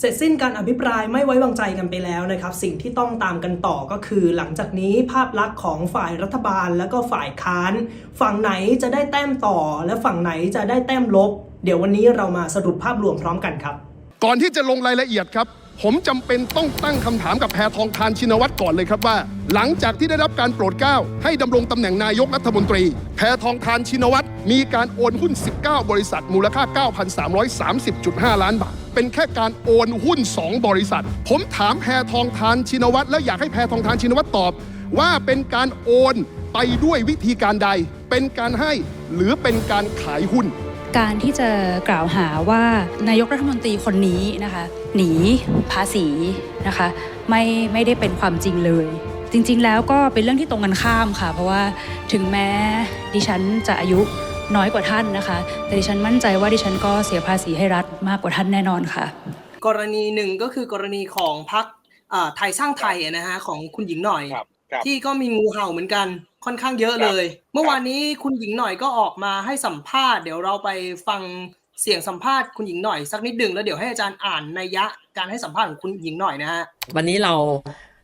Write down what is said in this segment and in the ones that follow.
เสร็จสิ้นการอภิปรายไม่ไว้วางใจกันไปแล้วนะครับ สิ่งที่ต้องตามกันต่อก็คือหลังจากนี้ภาพลักษณ์ของฝ่ายรัฐบาลและก็ฝ่ายค้าน ฝั่งไหนจะได้แต้มต่อ และฝั่งไหนจะได้แต้มลบ เดี๋ยววันนี้เรามาสรุปภาพรวมพร้อมกันครับ ก่อนที่จะลงรายละเอียดครับ ผมจำเป็นต้องตั้งคำถามกับแพทองทานชินวัตรก่อนเลยครับว่า หลังจากที่ได้รับการโปรดเกล้าให้ดำรงตำแหน่งนายกรัฐมนตรี แพทองทานชินวัตรมีการโอนหุ้น 19 บริษัท มูลค่า 9,330.5 ล้านบาท เป็นแค่การโอนหุ้น 2 บริษัท ผมถามแพทองทานชินวัตรและอยากให้แพทองทานชินวัตรตอบ ว่าเป็นการโอนไปด้วยวิธีการใด เป็นการให้หรือเป็นการขายหุ้น การที่จะกล่าวหาว่านายกรัฐมนตรีคนนี้นะคะหนีภาษีนะคะไม่ไม่ได้เป็นความจริงเลย จริงๆ แล้วก็เป็นเรื่องที่ตรงกันข้ามค่ะ เพราะว่าถึงแม้ดิฉันจะอายุน้อยกว่าท่านนะคะ แต่ดิฉันมั่นใจว่าดิฉันก็เสียภาษีให้รัฐมากกว่าท่านแน่นอนค่ะ กรณีหนึ่งก็คือกรณีของพรรคอ่าไทยสร้างไทยอะนะฮะของคุณหญิงหน่อยครับครับ ที่ก็มีงูเห่าเหมือนกันค่อนข้างเยอะเลย เมื่อวานนี้คุณหญิงหน่อยก็ออกมาให้สัมภาษณ์ เดี๋ยวเราไปฟังเสียงสัมภาษณ์คุณหญิงหน่อยสักนิดหนึ่งแล้วเดี๋ยวให้อาจารย์อ่านนัยยะการให้สัมภาษณ์ของคุณหญิงหน่อยนะฮะวันนี้เรา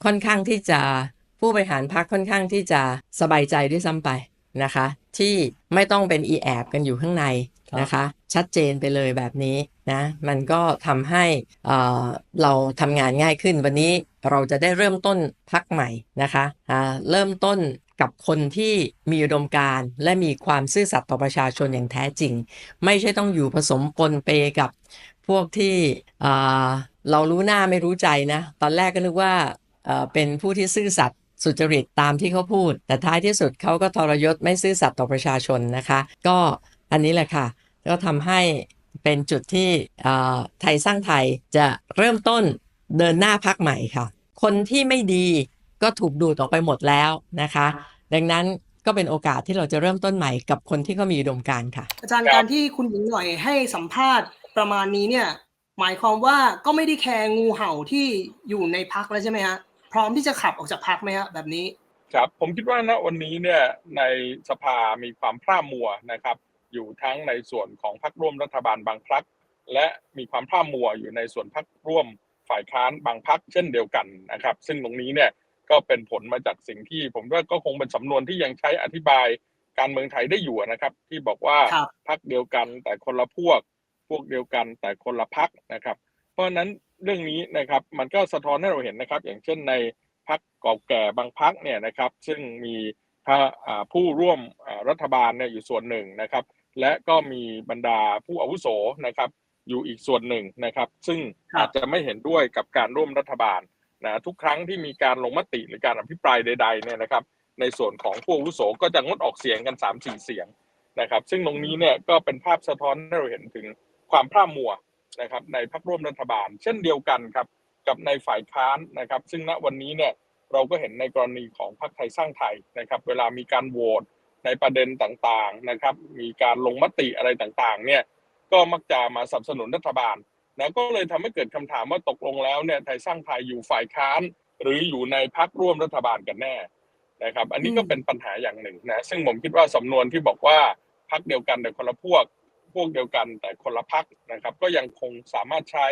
ค่อนข้างที่จะผู้บริหารพักค่อนข้างที่จะสบายใจด้วยซ้ำไปนะคะ ที่ไม่ต้องเป็นอีแอบกันอยู่ข้างในนะคะ ชัดเจนไปเลยแบบนี้ นะมันก็ทำให้เราทำงานง่ายขึ้น วันนี้เราจะได้เริ่มต้นพักใหม่นะคะอ่าเริ่มต้นกับคนที่มีอุดมการณ์และมีความซื่อสัตย์ต่อประชาชนอย่างแท้จริง ไม่ใช่ต้องอยู่ผสมปนเปกับพวกที่เรารู้หน้าไม่รู้ใจนะ ตอนแรกก็นึกว่าเอ่อเป็นผู้ที่ซื่อสัตย์สุจริตตามที่เขาพูด แต่ท้ายที่สุดเขาก็ทรยศไม่ซื่อสัตย์ต่อประชาชนนะคะ ก็อันนี้แหละค่ะ ก็ทำให้ เป็นจุดที่อ่าไทยสร้างไทยจะเริ่มต้นเดินหน้าพักใหม่ค่ะ คนที่ไม่ดีก็ถูกดูดออกไปหมดแล้วนะคะ ดังนั้นก็เป็นโอกาสที่เราจะเริ่มต้นใหม่กับคนที่เขามีอุดมการณ์ค่ะ อาจารย์การที่คุณหญิงหน่อยให้สัมภาษณ์ประมาณนี้เนี่ย หมายความว่าก็ไม่ได้แคร์งูเห่าที่อยู่ในพักแล้วใช่ไหมฮะพร้อมที่จะขับออกจากพักไหมฮะแบบนี้ครับผมคิดว่าณวันนี้เนี่ยในสภามีความพร่ามัวนะครับ อยู่ทั้งในส่วนของพรรคร่วมรัฐบาลบางพรรคและมีความพร่ามัวอยู่ในส่วนพรรคร่วมฝ่ายค้านบางพรรคเช่นเดียวกันนะครับ ซึ่งตรงนี้เนี่ยก็เป็นผลมาจากสิ่งที่ผมว่าก็คงเป็นสำนวนที่ยังใช้อธิบายการเมืองไทยได้อยู่นะครับ ที่บอกว่าครับพรรคเดียวกันแต่คนละพวกพวกเดียวกันแต่คนละพรรคนะครับ เพราะฉะนั้นเรื่องนี้นะครับมันก็สะท้อนให้เราเห็นนะครับ อย่างเช่นในพรรคเก่าแก่บางพรรคเนี่ยนะครับ ซึ่งมีพระอ่าผู้ร่วมอ่ารัฐบาลเนี่ยอยู่ส่วนหนึ่งนะครับ และก็มีบรรดาผู้อาวุโสนะครับ อยู่อีกส่วนหนึ่งนะครับ ซึ่งครับอาจจะไม่เห็นด้วยกับการร่วมรัฐบาลนะทุกครั้งที่มีการลงมติหรือการอภิปรายใดๆเนี่ยนะครับ ในส่วนของผู้อาวุโสก็จะงดออกเสียงกัน3ามสี่เสียงนะครับ ซึ่งตรงนี้เนี่ยก็เป็นภาพสะท้อนให้เราเห็นถึงความพร่ามัวนะครับในพรรคร่วมรัฐบาล เช่นเดียวกันครับกับในฝ่ายค้านนะครับ ซึ่งณวันนี้เนี่ยเราก็เห็นในกรณีของพรรคไทยสร้างไทยนะครับ เวลามีการโหวต ในประเด็นต่างๆนะครับ มีการลงมติอะไรต่างๆ เนี่ยก็มักจะมาสนับสนุนรัฐบาลนะก็เลยทำให้เกิดคำถามว่าตกลงแล้วเนี่ยไทยสร้างไทยอยู่ฝ่ายค้าน หรืออยู่ในพักร่วมรัฐบาลกันแน่นะครับ อันนี้ก็เป็นปัญหาอย่างหนึ่งนะซึ่งผมคิดว่าสำนวนที่บอกว่าพักเดียวกันแต่คนละพวก พวกเดียวกันแต่คนละพักนะครับ ก็ยังคงสามารถใช้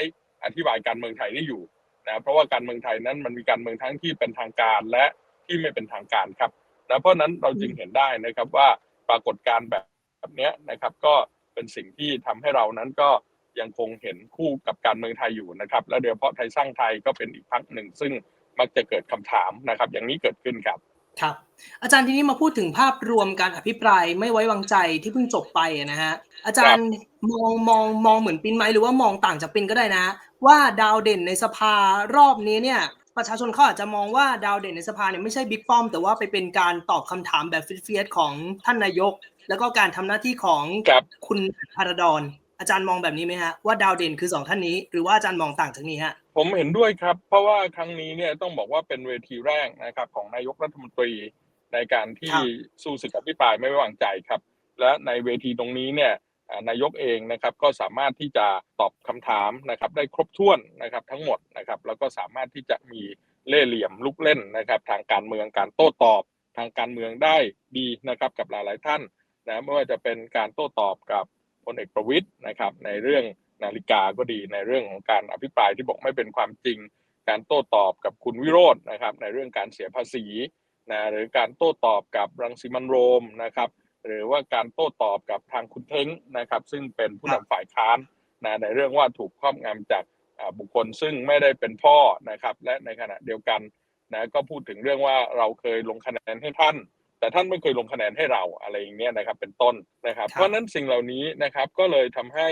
อธิบายการเมืองไทยได้อยู่นะเพราะว่าการเมืองไทยนั้นมันมีการเมืองทั้งที่เป็นทางการและที่ไม่เป็นทางการครับ นะเพราะฉะนั้นเราจึงเห็นได้นะครับว่าปรากฏการณ์แบบแบบเนี้ยนะครับ ก็เป็นสิ่งที่ทำให้เรานั้นก็ยังคงเห็นคู่กับการเมืองไทยอยู่นะครับ และโดยเฉพาะไทยสร้างไทยก็เป็นอีกพักหนึ่ง ซึ่งมักจะเกิดคำถามนะครับ อย่างนี้เกิดขึ้นครับครับอาจารย์ทีนี้มาพูดถึงภาพรวมการอภิปรายไม่ไว้วางใจที่เพิ่งจบไปอะนะฮะอาจารย์มองมองมองเหมือนปินไหมหรือว่ามองต่างจากปินก็ได้นะ ว่าดาวเด่นในสภารอบนี้เนี่ย ประชาชนเขาอาจจะมองว่าดาวเด่นในสภาเนี่ยไม่ใช่บิ๊กป้อม แต่ว่าไปเป็นการตอบคำถามแบบเฟียสๆของท่านนายก แล้วก็การทำหน้าที่ของครับคุณพารดอนอาจารย์มองแบบนี้ไหมฮะว่าดาวเด่นคือสองท่านนี้ หรือว่าอาจารย์มองต่างจากนี้ฮะผมเห็นด้วยครับ เพราะว่าครั้งนี้เนี่ยต้องบอกว่าเป็นเวทีแรกนะครับของนายกรัฐมนตรีในการที่ครับสู้ศึกอภิปรายไม่ไว้วางใจครับ และในเวทีตรงนี้เนี่ยอ่า นายกเองนะครับก็สามารถที่จะตอบคำถามนะครับได้ครบถ้วนนะครับทั้งหมดนะครับแล้วก็สามารถที่จะมีเล่เหลี่ยมลุกเล่นนะครับ ทางการเมืองการโต้ตอบทางการเมืองได้ดีนะครับกับหลายๆท่านนะไม่ว่าจะเป็นการโต้ตอบกับพลเอกประวิตยนะครับ ในเรื่องนาฬิกาก็ดีในเรื่องของการอภิปรายที่บอกไม่เป็นความจริง การโต้ตอบกับคุณวิโรจน์นะครับ ในเรื่องการเสียภาษีนะหรือการโต้ตอบกับรังสิมันโรมนะครับ หรือว่าการโต้ตอบกับทางคุณเท้งนะครับ ซึ่งเป็นผู้นำฝ่ายค้านนะในเรื่องว่าถูกครอบงำจากอ่าบุคคลซึ่งไม่ได้เป็นพ่อนะครับ และในขณะเดียวกันนะก็พูดถึงเรื่องว่าเราเคยลงคะแนนให้ท่าน แต่ท่านไม่เคยลงคะแนนให้เราอะไรอย่างเงี้ยนะครับ เป็นต้นนะครับครับเพราะฉะนั้นสิ่งเหล่านี้นะครับก็เลยทำให้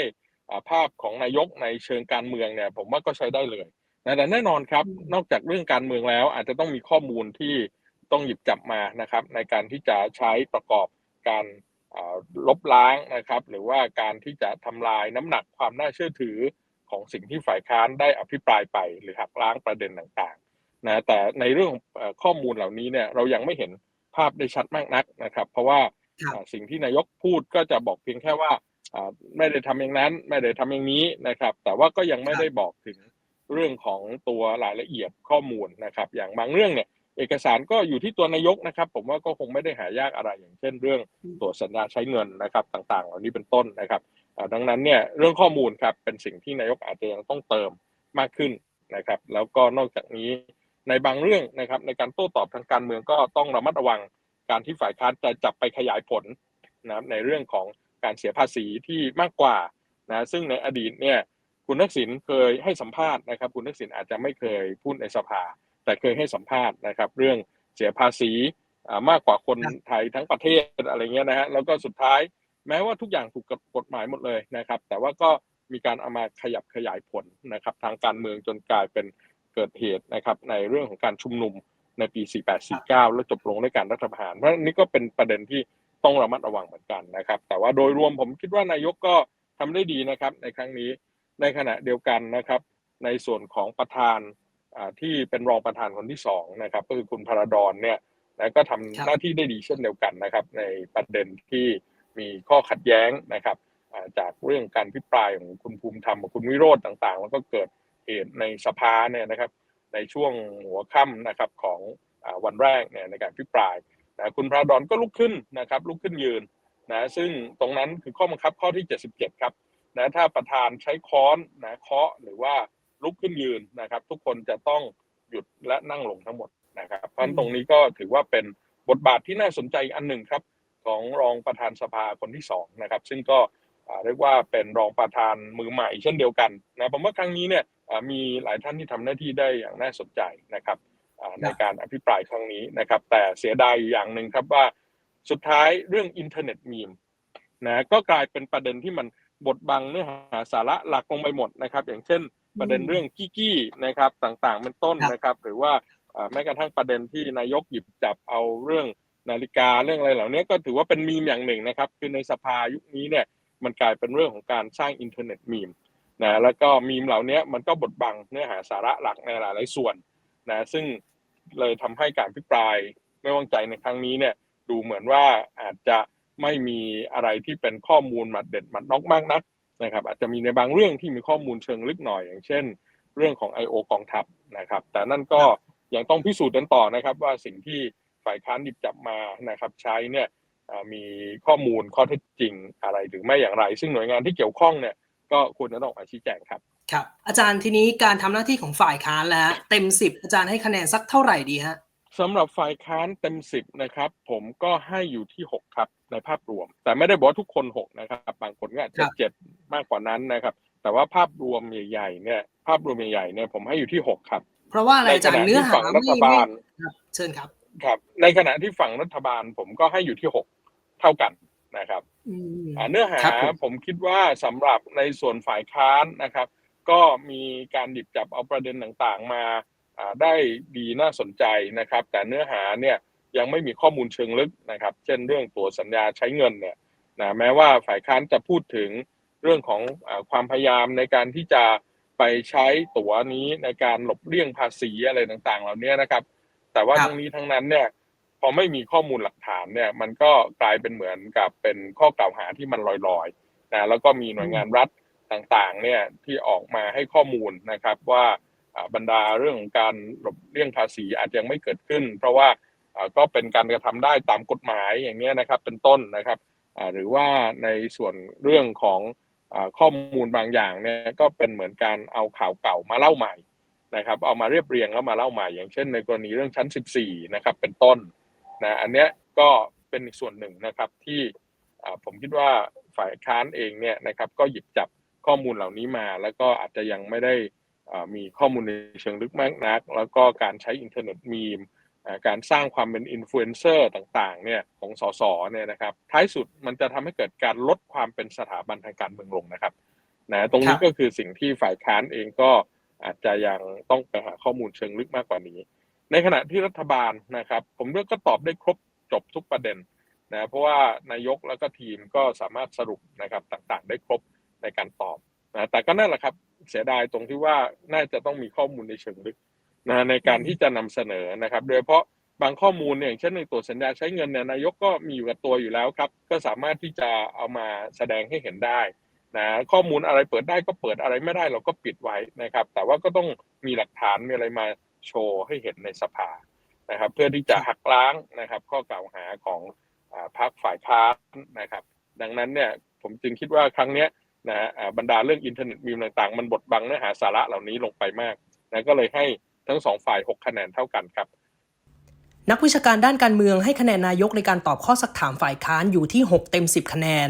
อ่าภาพของนายกในเชิงการเมืองเนี่ย ผมว่าก็ใช้ได้เลยนะแต่แน่นอนครับนอกจากเรื่องการเมืองแล้ว อาจจะต้องมีข้อมูลที่ต้องหยิบจับมานะครับ ในการที่จะใช้ประกอบ การอ่าลบล้างนะครับ หรือว่าการที่จะทำลายน้ำหนักความน่าเชื่อถือของสิ่งที่ฝ่ายค้านได้อภิปรายไป หรือหักล้างประเด็นต่างๆนะแต่ในเรื่องของเอ่อข้อมูลเหล่านี้เนี่ยเรายังไม่เห็นภาพได้ชัดมากนักนะครับ เพราะว่าครับอ่าสิ่งที่นายกพูดก็จะบอกเพียงแค่ว่าอ่าไม่ได้ทำอย่างนั้นไม่ได้ทำอย่างนี้นะครับ แต่ว่าก็ยังไม่ได้บอกถึงเรื่องของตัวรายละเอียดข้อมูลนะครับ อย่างบางเรื่องเนี่ย เอกสารก็อยู่ที่ตัวนายกนะครับ ผมว่าก็คงไม่ได้หายากอะไรอย่างเช่น เรื่องตัวสัญญาใช้เงินนะครับต่างๆ เหล่านี้เป็นต้นนะครับอ่าดังนั้นเนี่ยเรื่องข้อมูลครับเป็นสิ่งที่นายกอาจจะยังต้องเติมมากขึ้นนะครับ แล้วก็นอกจากนี้ในบางเรื่องนะครับ ในการโต้ตอบทางการเมืองก็ต้องระมัดระวังการที่ฝ่ายค้านจะจับไปขยายผลนะครับในเรื่องของการเสียภาษีที่มากกว่านะซึ่งในอดีตเนี่ยคุณทักษิณเคยให้สัมภาษณ์นะครับ คุณทักษิณอาจจะไม่เคยพูดในสภา แต่เคยให้สัมภาษณ์นะครับ เรื่องเสียภาษีมากกว่าคนไทยทั้งประเทศอะไรเงี้ยนะฮะแล้วก็สุดท้ายแม้ว่าทุกอย่างถูกกฎหมายหมดเลยนะครับ แต่ว่าก็มีการเอามาขยับขยายผลนะครับ ทางการเมืองจนกลายเป็นเกิดเหตุนะครับ ในเรื่องของการชุมนุมในปี 48 49 แล้วจบลงด้วยการรัฐประหาร เพราะนี่ก็เป็นประเด็นที่ต้องระมัดระวังเหมือนกันนะครับ แต่ว่าโดยรวมผมคิดว่านายกก็ทำได้ดีนะครับ ในครั้งนี้ในขณะเดียวกันนะครับ ในส่วนของประธาน ที่เป็นรองประธานคนที่สองนะครับก็คือคุณพระดอนเนี่ยนะก็ทำครับหน้าที่ได้ดีเช่นเดียวกันนะครับ ในประเด็นที่มีข้อขัดแย้งนะครับอ่าจากเรื่องการพิปรายของคุณภูมิธรรมกับคุณวิโรธต่างๆ แล้วก็เกิดเหตุในสภาเนี่ยนะครับ ในช่วงหัวค่ำนะครับของอาวันแรกเนี่ยในการพิปรายนะคุณพระดอนก็ลุกขึ้นนะครับ ลุกขึ้นยืนนะซึ่งตรงนั้นคือข้อบังคับข้อที่ 77 ครับนะถ้าประธานใช้ค้อนนะเคาะหรือว่า ลุกขึ้นยืนนะครับ ทุกคนจะต้องหยุดและนั่งลงทั้งหมดนะครับเพราะฉะนั้นตรงนี้ก็ถือว่าเป็นบทบาทที่น่าสนใจอีกอันหนึ่งครับ ของรองประธานสภาคนที่สองนะครับ ซึ่งก็อ่าเรียกว่าเป็นรองประธานมือใหม่เช่นเดียวกันนะผมว่าครั้งนี้เนี่ยอ่ามีหลายท่านที่ทำหน้าที่ได้อย่างน่าสนใจนะครับอ่าในการอภิปรายครั้งนี้นะครับ แต่เสียดายอย่างหนึ่งครับว่าสุดท้ายเรื่องอินเทอร์เน็ตมีมนะก็กลายเป็นประเด็นที่มันบดบังเนื้อหาสาระหลักลงไปหมดนะครับ อย่างเช่น ประเด็นเรื่องกี้กี้นะครับต่างๆเป็นต้นครับนะครับ หรือว่าเอ่อแม้กระทั่งประเด็นที่นายกหยิบจับเอาเรื่องนาฬิกาเรื่องอะไรเหล่านี้ก็ถือว่าเป็นมีมอย่างหนึ่งนะครับ คือในสภายุคนี้เนี่ยมันกลายเป็นเรื่องของการสร้างอินเทอร์เน็ตมีมนะแล้วก็มีมเหล่านี้มันก็บดบังเนื้อหาสาระหลักในหลายๆส่วนนะซึ่งเลยทำให้การพิปรายไม่วางใจในครั้งนี้เนี่ยดูเหมือนว่าอาจจะไม่มีอะไรที่เป็นข้อมูลมัดเด็ดมัดนอกมากนัก นะครับอาจจะมีในบางเรื่องที่มีข้อมูลเชิงลึกหน่อย อย่างเช่น เรื่องของ I.O. กองทัพนะครับ แต่นั่นก็ยังต้องพิสูจน์กันต่อนะครับ ว่าสิ่งที่ฝ่ายค้านหยิบจับมานะครับ ใช้เนี่ยอ่ามีข้อมูลข้อเท็จจริงอะไรหรือไม่อย่างไร ซึ่งหน่วยงานที่เกี่ยวข้องเนี่ยก็ควรจะต้องออกมาชี้แจงครับครับ อาจารย์ทีนี้การทำหน้าที่ของฝ่ายค้านแล้วฮะเต็มสิบอาจารย์ให้คะแนนสักเท่าไหร่ดีฮะสำหรับฝ่ายค้านเต็มสิบนะครับ ผมก็ให้อยู่ที่หกครับในภาพรวม แต่ไม่ได้บอกว่าทุกคนหกนะครับ บางคนก็อาจคจะรับเจ็ด มากกว่านั้นนะครับ แต่ว่าภาพรวมใหญ่ๆเนี่ยภาพรวมใหญ่ๆเนี่ยผมให้อยู่ที่หกครับ เพราะว่าอะไรในอาขจารณะย์เนื้อที่หาฝั่งรัไม่ฐบาลไม่ครับเชิญครับครับ ในขณะที่ฝั่งรัฐบาลผมก็ให้อยู่ที่หกเท่ากันนะครับอืมอ่าเนื้อหาครับผมผมคิดว่าสำหรับในส่วนฝ่ายค้านนะครับ ก็มีการหยิบจับเอาประเด็นต่างๆมาอ่าได้ดีน่าสนใจนะครับ แต่เนื้อหาเนี่ยยังไม่มีข้อมูลเชิงลึกนะครับ เช่นเรื่องตัวสัญญาใช้เงินเนี่ยนะแม้ว่าฝ่ายค้านจะพูดถึง เรื่องของอาความพยายามในการที่จะไปใช้ตั๋วนี้ในการหลบเลี่ยงภาษีอะไรต่างๆ เหล่านี้นะครับ แต่ว่าครับทั้งนี้ทั้งนั้นเนี่ยพอไม่มีข้อมูลหลักฐานเนี่ย มันก็กลายเป็นเหมือนกับเป็นข้อกล่าวหาที่มันลอยๆนะแล้วก็มีหน่วยงานรัฐต่างๆเนี่ยที่ออกมาให้ข้อมูลนะครับว่าอ่าบรรดาเรื่องของการหลบเลี่ยงภาษีอาจจะยังไม่เกิดขึ้น เพราะว่าอ่าก็เป็นการกระทำได้ตามกฎหมายอย่างเงี้ยนะครับเป็นต้นนะครับอ่าหรือว่าในส่วนเรื่องของอ่า ข้อมูลบางอย่างเนี่ยก็เป็นเหมือนการเอาข่าวเก่ามาเล่าใหม่นะครับ เอามาเรียบเรียงแล้วมาเล่าใหม่ อย่างเช่นในกรณีเรื่องชั้น 14 นะครับ เป็นต้นนะอันเนี้ยก็เป็นอีกส่วนหนึ่งนะครับที่ผมคิดว่าฝ่ายค้านเองเนี่ยนะครับ ก็หยิบจับข้อมูลเหล่านี้มา แล้วก็อาจจะยังไม่ได้มีข้อมูลในเชิงลึกมากนัก แล้วก็การใช้อินเทอร์เน็ตมีม การสร้างความเป็นอินฟลูเอนเซอร์ต่างๆเนี่ยของสสเนี่ยนะครับท้ายสุดมันจะทำให้เกิดการลดความเป็นสถาบันทางการเมืองลงนะครับนะตรงนี้ครับก็คือสิ่งที่ฝ่ายค้านเองก็อาจจะยังต้องไปหาข้อมูลเชิงลึกมากกว่านี้ ในขณะที่รัฐบาลนะครับ ผมเลือกก็ตอบได้ครบจบทุกประเด็นนะเพราะว่านายกแล้วก็ทีมก็สามารถสรุปนะครับต่างๆ ได้ครบในการตอบนะแต่ก็นั่นแหละครับเสียดายตรงที่ว่าน่าจะต้องมีข้อมูลในเชิงลึก นะฮะในการที่จะนำเสนอนะครับ โดยเฉพาะบางข้อมูลเนี่ยอย่างเช่นในตัวสัญญาใช้เงินเนี่ยนายกก็มีอยู่กับตัวอยู่แล้วครับ ก็สามารถที่จะเอามาแสดงให้เห็นได้นะข้อมูลอะไรเปิดได้ก็เปิดอะไรไม่ได้เราก็ปิดไว้นะครับ แต่ว่าก็ต้องมีหลักฐานมีอะไรมาโชว์ให้เห็นในสภานะครับ เพื่อที่จะหักล้างนะครับ ข้อกล่าวหาของอ่าพรรคฝ่ายค้านนะครับ ดังนั้นเนี่ยผมจึงคิดว่าครั้งเนี้ยนะฮะอ่าบรรดาเรื่องอินเทอร์เน็ตมีมต่างๆ มันบดบังเนื้อหาสาระเหล่านี้ลงไปมากนะก็เลยให้ ทั้งสองฝ่าย 6 คะแนนเท่ากันครับ นักวิชาการด้านการเมืองให้คะแนนนายกในการตอบข้อสักถามฝ่ายค้านอยู่ที่ 6 เต็ม 10 คะแนน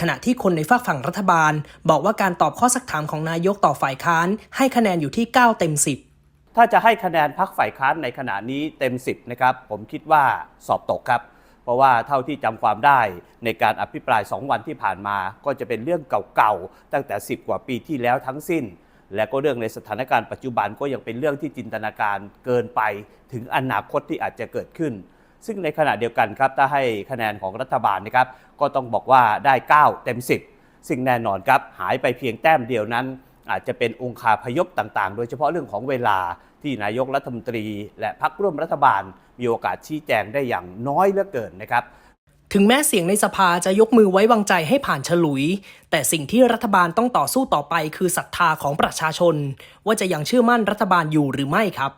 ขณะที่คนในฝากฝั่งรัฐบาล บอกว่าการตอบข้อสักถามของนายกต่อฝ่ายค้าน ให้คะแนนอยู่ที่ 9 เต็ม 10 ถ้าจะให้คะแนนพักฝ่ายค้านในขณะนี้เต็ม 10 นะครับ ผมคิดว่าสอบตกครับเพราะว่าเท่าที่จำความได้ในการอภิปราย 2 วันที่ผ่านมา ก็จะเป็นเรื่องเก่าๆ ตั้งแต่ 10 กว่าปีที่แล้วทั้งสิ้น และก็เรื่องในสถานการณ์ปัจจุบันก็ยังเป็นเรื่องที่จินตนาการเกินไปถึงอนาคตที่อาจจะเกิดขึ้น ซึ่งในขณะเดียวกันครับถ้าให้คะแนนของรัฐบาลนะครับ ก็ต้องบอกว่าได้ 9 เต็ม 10 ซึ่งแน่นอนครับหายไปเพียงแต้มเดียวนั้น อาจจะเป็นองคาพยพต่างๆ โดยเฉพาะเรื่องของเวลาที่นายกรัฐมนตรี และพรรคร่วมรัฐบาล มีโอกาสชี้แจงได้อย่างน้อยเหลือเกินนะครับ ถึงแม้เสียงในสภาจะยกมือไว้วางใจให้ผ่านฉลุย แต่สิ่งที่รัฐบาลต้องต่อสู้ต่อไปคือศรัทธาของประชาชน ว่าจะยังเชื่อมั่นรัฐบาลอยู่หรือไม่ครับ